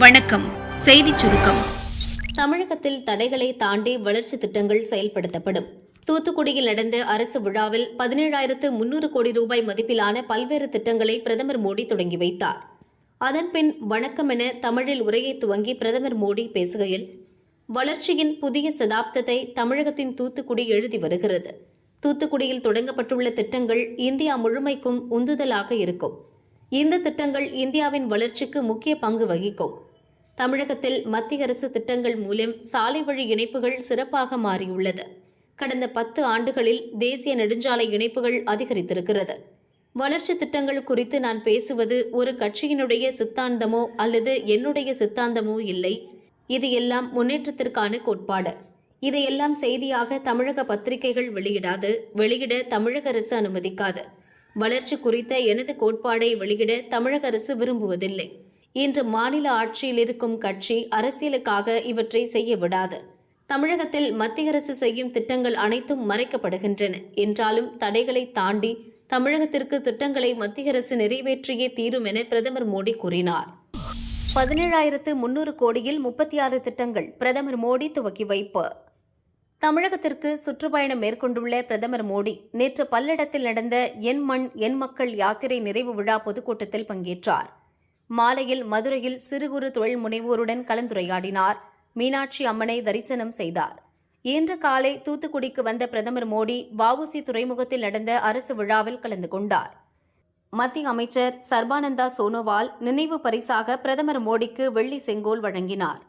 வணக்கம். செய்திச் சுருக்கம். தமிழகத்தில் தடைகளை தாண்டி வளர்ச்சி திட்டங்கள் செயல்படுத்தப்படும். தூத்துக்குடியில் நடந்த அரசு விழாவில் பதினேழாயிரத்து முன்னூறு கோடி ரூபாய் மதிப்பிலான பல்வேறு திட்டங்களை பிரதமர் மோடி தொடங்கி வைத்தார். அதன்பின் வணக்கம் என தமிழில் உரையை துவங்கி பிரதமர் மோடி பேசுகையில் வளர்ச்சியின் புதிய சதாப்தத்தை தமிழகத்தின் தூத்துக்குடி எழுதி வருகிறது. தூத்துக்குடியில் தொடங்கப்பட்டுள்ள திட்டங்கள் இந்தியா முழுமைக்கும் உந்துதலாக இருக்கும். இந்த திட்டங்கள் இந்தியாவின் வளர்ச்சிக்கு முக்கிய பங்கு வகிக்கும். தமிழகத்தில் மத்திய அரசு திட்டங்கள் மூலம் சாலை வழி இணைப்புகள் சிறப்பாக மாறியுள்ளது. கடந்த பத்து ஆண்டுகளில் தேசிய நெடுஞ்சாலை இணைப்புகள் அதிகரித்திருக்கிறது. வளர்ச்சி திட்டங்கள் குறித்து நான் பேசுவது ஒரு கட்சியினுடைய சித்தாந்தமோ அல்லது என்னுடைய சித்தாந்தமோ இல்லை. இது எல்லாம் முன்னேற்றத்திற்கான கோட்பாடு. இதையெல்லாம் செய்தியாக தமிழக பத்திரிகைகள் வெளியிடாது வெளியிட தமிழக அரசு அனுமதிக்காது. வளர்ச்சி குறித்த எனது கோட்பாடை வெளியிட தமிழக அரசு விரும்புவதில்லை. இன்று மாநில ஆட்சியில் இருக்கும் கட்சி அரசியலுக்காக இவற்றை செய்ய விடாது. தமிழகத்தில் மத்திய அரசு செய்யும் திட்டங்கள் அனைத்தும் மறைக்கப்படுகின்றன. என்றாலும் தடைகளை தாண்டி தமிழகத்திற்கு திட்டங்களை மத்திய அரசு நிறைவேற்றியே தீரும் என பிரதமர் மோடி கூறினார். பதினேழாயிரத்து முன்னூறு கோடியில் முப்பத்தி ஆறு திட்டங்கள் பிரதமர் மோடி துவக்கி வைப்பு. தமிழகத்திற்கு சுற்றுப்பயணம் மேற்கொண்டுள்ள பிரதமர் மோடி நேற்று பல்லடத்தில் நடந்த என் மண் என் மக்கள் யாத்திரை நிறைவு விழா பொதுக்கூட்டத்தில் பங்கேற்றார். மாலையில் மதுரையில் சிறு குறு தொழில் முனைவோருடன் கலந்துரையாடினார். மீனாட்சி அம்மனை தரிசனம் செய்தார். இன்று காலை தூத்துக்குடிக்கு வந்த பிரதமர் மோடி வவுசி துறைமுகத்தில் நடந்த அரசு விழாவில் கலந்து கொண்டார். மத்திய அமைச்சர் சர்பானந்தா சோனோவால் நினைவு பரிசாக பிரதமர் மோடிக்கு வெள்ளி செங்கோல் வழங்கினார்.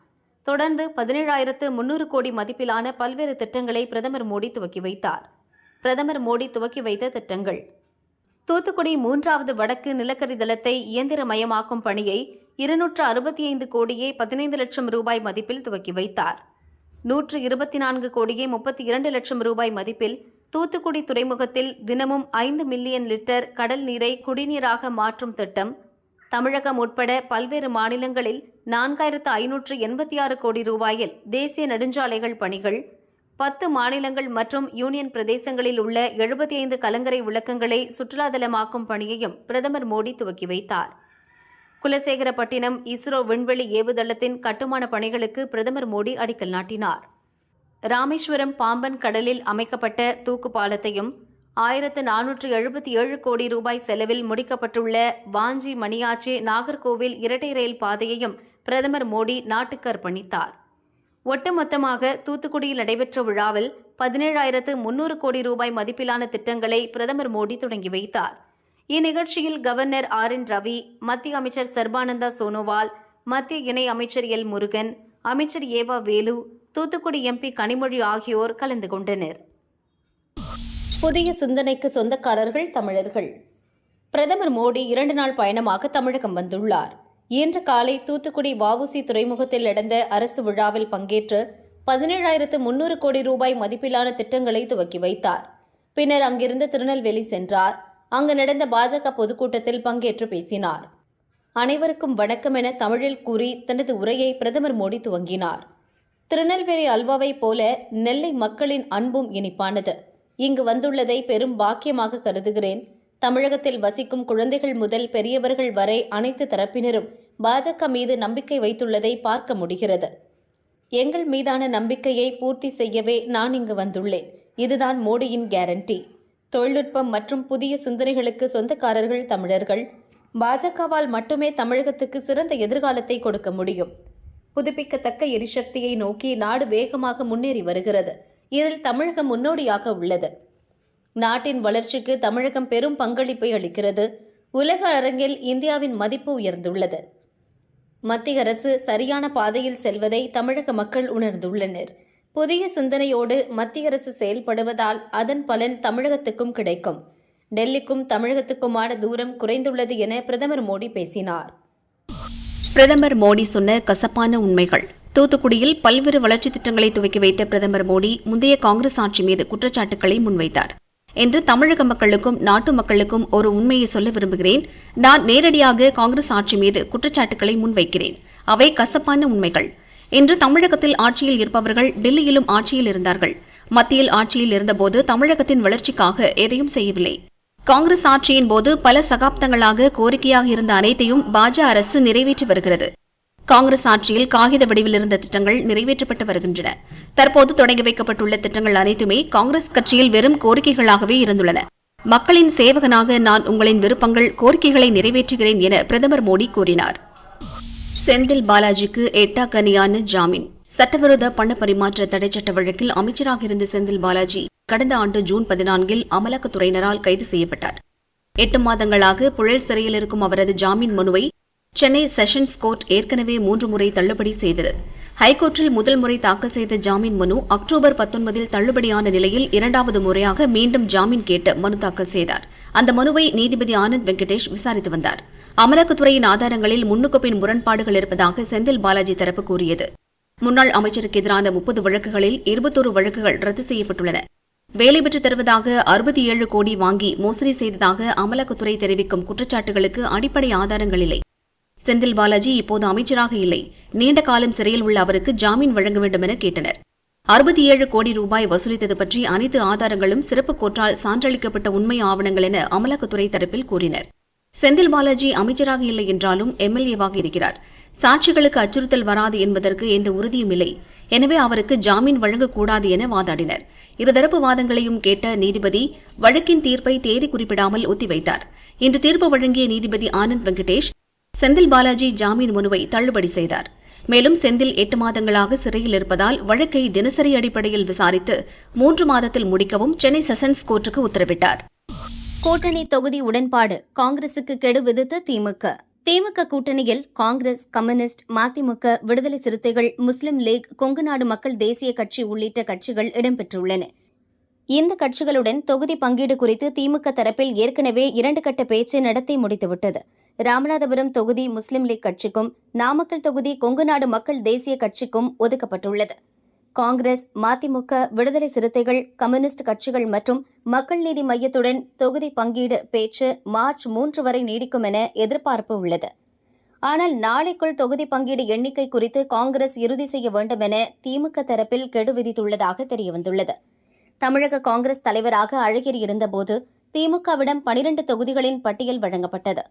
தொடர்ந்து பதினேழாயிரத்து முன்னூறு கோடி மதிப்பிலான பல்வேறு திட்டங்களை பிரதமர் மோடி துவக்கி வைத்தார். பிரதமர் மோடி துவக்கி வைத்த திட்டங்கள் தூத்துக்குடி மூன்றாவது வடக்கு நிலக்கரி தளத்தை இயந்திரமயமாக்கும் பணியை இருநூற்று அறுபத்தி ஐந்து கோடியே பதினைந்து லட்சம் ரூபாய் மதிப்பில் துவக்கி வைத்தார். நூற்று இருபத்தி நான்கு கோடியே முப்பத்தி இரண்டு லட்சம் ரூபாய் மதிப்பில் தூத்துக்குடி துறைமுகத்தில் தினமும் ஐந்து மில்லியன் லிட்டர் கடல் நீரை குடிநீராக மாற்றும் திட்டம் தமிழகம் உட்பட பல்வேறு மாநிலங்களில் நான்காயிரத்து ஐநூற்று எண்பத்தி ஆறு கோடி ரூபாயில் தேசிய நெடுஞ்சாலைகள் பணிகள் பத்து மாநிலங்கள் மற்றும் யூனியன் பிரதேசங்களில் உள்ள எழுபத்தி ஐந்து கலங்கரை விளக்கங்களை சுற்றுலாதலமாக்கும் பணியையும் பிரதமர் மோடி துவக்கி வைத்தார். குலசேகரப்பட்டினம் இஸ்ரோ விண்வெளி ஏவுதளத்தின் கட்டுமான பணிகளுக்கு பிரதமர் மோடி அடிக்கல் நாட்டினார். ராமேஸ்வரம் பாம்பன் கடலில் அமைக்கப்பட்ட தூக்கு பாலத்தையும் ஆயிரத்து நானூற்று எழுபத்தி ஏழு கோடி ரூபாய் செலவில் முடிக்கப்பட்டுள்ள வாஞ்சி மணியாச்சி நாகர்கோவில் இரட்டை ரயில் பாதையையும் பிரதமர் மோடி நாட்டுக்கு அர்ப்பணித்தார். ஒட்டுமொத்தமாக தூத்துக்குடியில் நடைபெற்ற விழாவில் பதினேழாயிரத்து முன்னூறு கோடி ரூபாய் மதிப்பிலான திட்டங்களை பிரதமர் மோடி தொடங்கி வைத்தார். இந்நிகழ்ச்சியில் கவர்னர் ஆர் என் ரவி மத்திய அமைச்சர் சர்பானந்தா சோனோவால் மத்திய இணை அமைச்சர் எல் முருகன் அமைச்சர் ஏவா வேலு தூத்துக்குடி எம்பி கனிமொழி ஆகியோர் கலந்து கொண்டனர். புதிய சிந்தனைக்கு சொந்தக்காரர்கள் தமிழர்கள். பிரதமர் மோடி இரண்டு நாள் பயணமாக தமிழகம் வந்துள்ளார். இன்று காலை தூத்துக்குடி வஉசி துறைமுகத்தில் நடந்த அரசு விழாவில் பங்கேற்று பதினேழாயிரத்து முன்னூறு கோடி ரூபாய் மதிப்பிலான திட்டங்களை துவக்கி வைத்தார். பின்னர் அங்கிருந்து திருநெல்வேலி சென்றார். அங்கு நடந்த பாஜக பொதுக்கூட்டத்தில் பங்கேற்று பேசினார். அனைவருக்கும் வணக்கம் என தமிழில் கூறி தனது உரையை பிரதமர் மோடி துவங்கினார். திருநெல்வேலி அல்வாவைப் போல நெல்லை மக்களின் அன்பும் இனிப்பானது. இங்கு வந்துள்ளதை பெரும் பாக்கியமாக கருதுகிறேன். தமிழகத்தில் வசிக்கும் குழந்தைகள் முதல் பெரியவர்கள் வரை அனைத்து தரப்பினரும் பாஜக மீது நம்பிக்கை வைத்துள்ளதை பார்க்க முடிகிறது. எங்கள் மீதான நம்பிக்கையை பூர்த்தி செய்யவே நான் இங்கு வந்துள்ளேன். இதுதான் மோடியின் கேரண்டி தொழில்நுட்பம் மற்றும் புதிய சிந்தனைகளுக்கு சொந்தக்காரர்கள் தமிழர்கள். பாஜகவால் மட்டுமே தமிழகத்துக்கு சிறந்த எதிர்காலத்தை கொடுக்க முடியும். புதுப்பிக்கத்தக்க எரிசக்தியை நோக்கி நாடு வேகமாக முன்னேறி வருகிறது. இதில் தமிழகம் முன்னோடியாக உள்ளது. நாட்டின் வளர்ச்சிக்கு தமிழகம் பெரும் பங்களிப்பை அளிக்கிறது. உலக அரங்கில் இந்தியாவின் மதிப்பு உயர்ந்துள்ளது. மத்திய அரசு சரியான பாதையில் செல்வதை தமிழக மக்கள் உணர்ந்துள்ளனர். புதிய சிந்தனையோடு மத்திய அரசு செயல்படுவதால் அதன் பலன் தமிழகத்துக்கும் கிடைக்கும். டெல்லிக்கும் தமிழகத்துக்குமான தூரம் குறைந்துள்ளது என பிரதமர் மோடி பேசினார். பிரதமர் மோடி சொன்ன கசப்பான உண்மைகள். தூத்துக்குடியில் பல்வேறு வளர்ச்சி திட்டங்களை துவக்கி வைத்த பிரதமர் மோடி முந்தைய காங்கிரஸ் ஆட்சி மீது குற்றச்சாட்டுக்களை முன்வைத்தார். என்று தமிழக மக்களுக்கும் நாட்டு மக்களுக்கும் ஒரு உண்மையை சொல்ல விரும்புகிறேன். நான் நேரடியாக காங்கிரஸ் ஆட்சி மீது குற்றச்சாட்டுகளை முன்வைக்கிறேன். அவை கசப்பான உண்மைகள். இன்று தமிழகத்தில் ஆட்சியில் இருப்பவர்கள் டெல்லியிலும் ஆட்சியில் இருந்தார்கள். மத்தியில் ஆட்சியில் இருந்தபோது தமிழகத்தின் வளர்ச்சிக்காக எதையும் செய்யவில்லை. காங்கிரஸ் ஆட்சியின் போது பல சகாப்தங்களாக கோரிக்கையாக இருந்த அனைத்தையும் பாஜக அரசு நிறைவேற்றி வருகிறது. காங்கிரஸ் ஆட்சியில் காகித வடிவில் இருந்த திட்டங்கள் நிறைவேற்றப்பட்டு வருகின்றன. தற்போது தொடங்கி வைக்கப்பட்டுள்ள திட்டங்கள் அனைத்துமே காங்கிரஸ் கட்சியில் வெறும் கோரிக்கைகளாகவே இருந்துள்ளன. மக்களின் சேவகனாக நான் உங்களின் விருப்பங்கள் கோரிக்கைகளை நிறைவேற்றுகிறேன் என பிரதமர் மோடி கூறினார். செந்தில் பாலாஜிக்கு எட்டா கனியான ஜாமீன். சட்டவிரோத பண பரிமாற்ற தடைச்சட்ட வழக்கில் அமைச்சராக இருந்த செந்தில் பாலாஜி கடந்த ஆண்டு ஜூன் பதினான்கில் அமலாக்கத்துறையினரால் கைது செய்யப்பட்டார். எட்டு மாதங்களாக புழல் சிறையில் இருக்கும் அவரது ஜாமீன் மனுவை சென்னை செஷன்ஸ் கோர்ட் ஏற்கனவே மூன்று முறை தள்ளுபடி செய்தது. ஹைகோர்ட்டில் முதல் முறை தாக்கல் செய்த ஜாமீன் மனு அக்டோபர் பத்தொன்பதில் தள்ளுபடியான நிலையில் இரண்டாவது முறையாக மீண்டும் ஜாமீன் கேட்டு மனு தாக்கல் செய்தார். அந்த மனுவை நீதிபதி ஆனந்த் வெங்கடேஷ் விசாரித்து வந்தார். அமலாக்கத்துறையின் ஆதாரங்களில் முன்னுக்கு பின் முரண்பாடுகள் இருப்பதாக செந்தில் பாலாஜி தரப்பு கூறியது. முன்னாள் அமைச்சருக்கு எதிரான முப்பது வழக்குகளில் இருபத்தோரு வழக்குகள் ரத்து செய்யப்பட்டுள்ளன. வேலை பெற்று தருவதாக அறுபத்தி ஏழு கோடி வாங்கி மோசடி செய்ததாக அமலாக்கத்துறை தெரிவிக்கும் குற்றச்சாட்டுகளுக்கு அடிப்படை ஆதாரங்கள் இல்லை. செந்தில் பாலாஜி இப்போது அமைச்சராக இல்லை. நீண்ட காலம் சிறையில் உள்ள அவருக்கு ஜாமீன் வழங்க வேண்டும் என கேட்டனர். அறுபத்தி ஏழு கோடி ரூபாய் வசூலித்தது பற்றி அனைத்து ஆதாரங்களும் சிறப்பு கோர்ட்டால் சான்றளிக்கப்பட்ட உண்மை ஆவணங்கள் என அமலாக்கத்துறை தரப்பில் கூறினர். செந்தில் பாலாஜி அமைச்சராக இல்லை என்றாலும் எம்எல்ஏவாக இருக்கிறார். சாட்சிகளுக்கு அச்சுறுத்தல் வராது என்பதற்கு எந்த உறுதியும் இல்லை. எனவே அவருக்கு ஜாமீன் வழங்கக்கூடாது என வாதாடினர். இருதரப்பு வாதங்களையும் கேட்ட நீதிபதி வழக்கின் தீர்ப்பை தேதி குறிப்பிடாமல் ஒத்திவைத்தார். இன்று தீர்ப்பு வழங்கிய நீதிபதி ஆனந்த் வெங்கடேஷ் செந்தில் பாலாஜி ஜாமீன் மனுவை தள்ளுபடி செய்தார். மேலும் செந்தில் எட்டு மாதங்களாக சிறையில் இருப்பதால் வழக்கை தினசரி அடிப்படையில் விசாரித்து மூன்று மாதத்தில் முடிக்கவும் சென்னை செஷன்ஸ் கோர்ட்டுக்கு உத்தரவிட்டார். கூட்டணி தொகுதி உடன்பாடு காங்கிரசுக்கு கெடு விதித்த திமுக. திமுக கூட்டணியில் காங்கிரஸ் கம்யூனிஸ்ட் மதிமுக விடுதலை சிறுத்தைகள் முஸ்லிம் லீக் கொங்கு நாடு மக்கள் தேசிய கட்சி உள்ளிட்ட கட்சிகள் இடம்பெற்றுள்ளன. இந்த கட்சிகளுடன் தொகுதி பங்கீடு குறித்து திமுக தரப்பில் ஏற்கனவே இரண்டு கட்ட பேச்சு நடத்தி முடித்துவிட்டது. ராமநாதபுரம் தொகுதி முஸ்லிம் லீக் கட்சிக்கும் நாமக்கல் தொகுதி கொங்குநாடு மக்கள் தேசிய கட்சிக்கும் ஒதுக்கப்பட்டுள்ளது. காங்கிரஸ் மதிமுக விடுதலை சிறுத்தைகள் கம்யூனிஸ்ட் கட்சிகள் மற்றும் மக்கள் நீதி மையத்துடன் தொகுதி பங்கீடு பேச்சு மார்ச் மூன்று வரை நீடிக்கும் என எதிர்பார்ப்பு உள்ளது. ஆனால் நாளைக்குள் தொகுதி பங்கீடு எண்ணிக்கை குறித்து காங்கிரஸ் இறுதி செய்ய வேண்டும் என திமுக தரப்பில் கெடு விதித்துள்ளதாக தெரியவந்துள்ளது. தமிழக காங்கிரஸ் தலைவராக அழகிரி இருந்தபோது திமுகவிடம் பனிரண்டு தொகுதிகளின் பட்டியல் வழங்கப்பட்டது.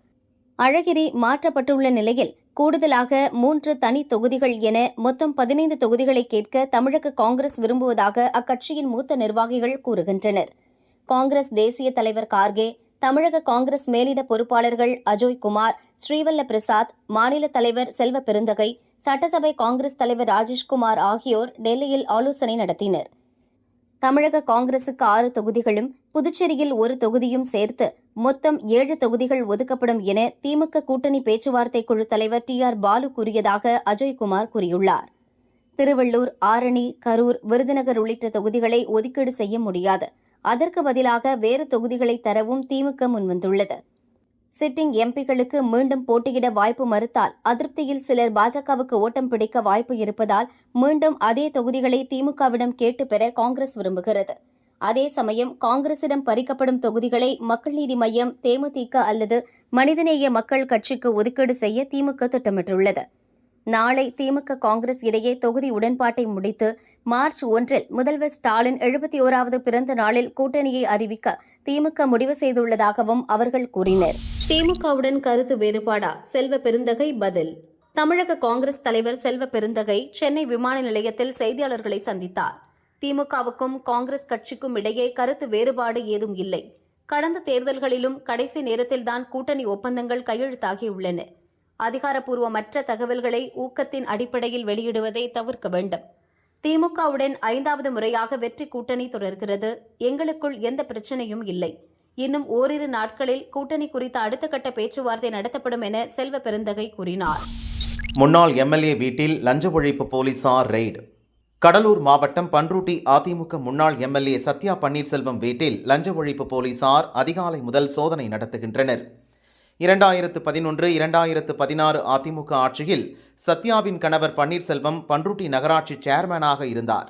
அழகிரி மாற்றப்பட்டுள்ள நிலையில் கூடுதலாக மூன்று தனி தொகுதிகள் என மொத்தம் பதினைந்து தொகுதிகளை கேட்க தமிழக காங்கிரஸ் விரும்புவதாக அக்கட்சியின் மூத்த நிர்வாகிகள் கூறுகின்றனர். காங்கிரஸ் தேசிய தலைவர் கார்கே தமிழக காங்கிரஸ் மேலிட பொறுப்பாளர்கள் அஜோய் குமார் ஸ்ரீவல்ல பிரசாத் மாநில தலைவர் செல்வ பெருந்தகை சட்டசபை காங்கிரஸ் தலைவர் ராஜேஷ்குமார் ஆகியோர் டெல்லியில் ஆலோசனை நடத்தினர். தமிழக காங்கிரசுக்கு ஆறு தொகுதிகளும் புதுச்சேரியில் ஒரு தொகுதியும் சேர்த்து மொத்தம் ஏழு தொகுதிகள் ஒதுக்கப்படும் என திமுக கூட்டணி பேச்சுவார்த்தை குழு தலைவர் டி ஆர் பாலு கூறியதாக அஜய்குமார் கூறியுள்ளார். திருவள்ளூர் ஆரணி கரூர் விருதுநகர் உள்ளிட்ட தொகுதிகளை ஒதுக்கீடு செய்ய முடியாது. அதற்கு பதிலாக வேறு தொகுதிகளை தரவும் திமுக முன்வந்துள்ளது. சிட்டிங் எம்பிகளுக்கு மீண்டும் போட்டியிட வாய்ப்பு மறுத்தால் அதிருப்தியில் சிலர் பாஜகவுக்கு ஓட்டம் பிடிக்க வாய்ப்பு இருப்பதால் மீண்டும் அதே தொகுதிகளை திமுகவிடம் கேட்டு பெற காங்கிரஸ் விரும்புகிறது. அதே சமயம் காங்கிரசிடம் பறிக்கப்படும் தொகுதிகளை மக்கள் நீதி மையம் தேமுதிக அல்லது மனிதநேய மக்கள் கட்சிக்கு ஒதுக்கீடு செய்ய திமுக திட்டமிட்டுள்ளது. நாளை திமுக காங்கிரஸ் இடையே தொகுதி உடன்பாட்டை முடித்து மார்ச் ஒன்றில் முதல்வர் ஸ்டாலின் எழுபத்தி ஓராவது பிறந்த நாளில் கூட்டணியை அறிவிக்க திமுக முடிவு செய்துள்ளதாகவும் அவர்கள் கூறினர். திமுகவுடன் கருத்து வேறுபாடா? செல்வ பெருந்தகை பதில். தமிழக காங்கிரஸ் தலைவர் செல்வ பெருந்தகை சென்னை விமான நிலையத்தில் செய்தியாளர்களை சந்தித்தார். திமுகவுக்கும் காங்கிரஸ் கட்சிக்கும் இடையே கருத்து வேறுபாடு ஏதும் இல்லை. கடந்த தேர்தல்களிலும் கடைசி நேரத்தில்தான் கூட்டணி ஒப்பந்தங்கள் கையெழுத்தாகியுள்ளன. அதிகாரப்பூர்வமற்ற தகவல்களை ஊக்கத்தின் அடிப்படையில் வெளியிடுவதை தவிர்க்க வேண்டும். திமுகவுடன் ஐந்தாவது முறையாக வெற்றி கூட்டணி தொடர்கிறது. எங்களுக்குள் எந்த பிரச்சனையும் இல்லை. இன்னும் ஓரிரு நாட்களில் கூட்டணி குறித்த அடுத்த கட்ட பேச்சுவார்த்தை நடத்தப்படும் என செல்வ பெருந்தகை கூறினார். முன்னாள் எம்எல்ஏ வீட்டில் லஞ்ச ஒழிப்பு போலீசார் ரெய்டு. கடலூர் மாவட்டம் பன்ருட்டி அதிமுக முன்னாள் எம்எல்ஏ சத்யா பன்னீர்செல்வம் வீட்டில் லஞ்ச ஒழிப்பு போலீசார் அதிகாலை முதல் சோதனை நடத்துகின்றனர். இரண்டாயிரத்து பதினொன்று இரண்டாயிரத்து பதினாறு அதிமுக ஆட்சியில் சத்யாவின் கணவர் பன்னீர்செல்வம் பன்ருட்டி நகராட்சி சேர்மனாக இருந்தார்.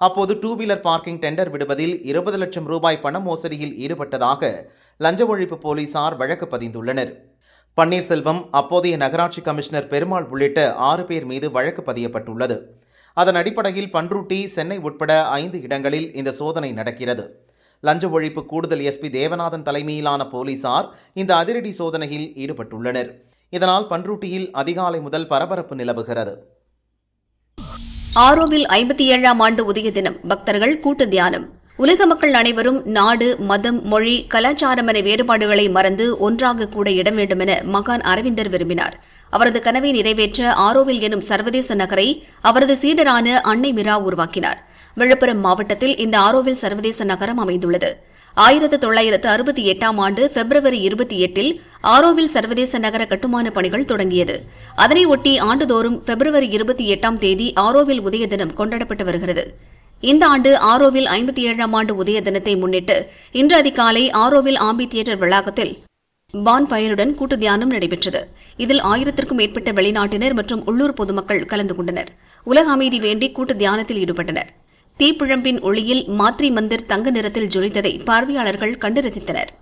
அப்போது டூ வீலர் பார்க்கிங் டெண்டர் விடுவதில் இருபது லட்சம் ரூபாய் பண மோசடியில் ஈடுபட்டதாக லஞ்ச ஒழிப்பு போலீசார் வழக்கு பதிந்துள்ளனர். பன்னீர்செல்வம் அப்போதைய நகராட்சி கமிஷனர் பெருமாள் உள்ளிட்ட ஆறு பேர் மீது வழக்கு பதியப்பட்டுள்ளது. அதன் அடிப்படையில் பன்ருட்டி சென்னை உட்பட ஐந்து இடங்களில் இந்த சோதனை நடக்கிறது. லஞ்ச ஒழிப்பு கூடுதல் எஸ்பி தேவநாதன் தலைமையிலான போலீசார் இந்த அதிரடி சோதனையில் ஈடுபட்டுள்ளனர். இதனால் பன்ருட்டியில் அதிகாலை முதல் பரபரப்பு நிலவுகிறது. ஆரோவில் ஐம்பத்தி ஏழாம் ஆண்டு உதய தினம் பக்தர்கள் கூட்டு தியானம். உலக மக்கள் அனைவரும் நாடு மதம் மொழி கலாச்சாரம் என வேறுபாடுகளை மறந்து ஒன்றாக கூட இடம் வேண்டும் என மகான் அரவிந்தர் விரும்பினார். அவரது கனவை நிறைவேற்ற ஆரோவில் எனும் சர்வதேச நகரை அவரது சீடரான அன்னை மிரா உருவாக்கினார். விழுப்புரம் மாவட்டத்தில் இந்த ஆரோவில் சர்வதேச நகரம் அமைந்துள்ளது. ஆயிரத்து தொள்ளாயிரத்து அறுபத்தி எட்டாம் ஆண்டு பிப்ரவரி இருபத்தி எட்டில் ஆரோவில் சர்வதேச நகர கட்டுமான பணிகள் தொடங்கியது. அதனை ஒட்டி ஆண்டுதோறும் பிப்ரவரி இருபத்தி எட்டாம் தேதி ஆரோவில் உதய தினம் கொண்டாடப்பட்டு வருகிறது. இந்த ஆண்டு ஆரோவில் ஐம்பத்தி ஏழாம் ஆண்டு உதய தினத்தை முன்னிட்டு இன்று அதிகாலை ஆரோவில் ஆம்பி தியேட்டர் வளாகத்தில் பான் பயனுடன் கூட்டு தியானம் நடைபெற்றது. இதில் ஆயிரத்திற்கும் மேற்பட்ட வெளிநாட்டினர் மற்றும் உள்ளூர் பொதுமக்கள் கலந்து கொண்டனர். உலக அமைதி வேண்டி கூட்டு தியானத்தில் ஈடுபட்டனர். தீப்பிழம்பின் ஒளியில் மாத்ரி மந்திர் தங்க நிறத்தில் ஜொலித்ததை பார்வையாளர்கள் கண்டு ரசித்தனர்.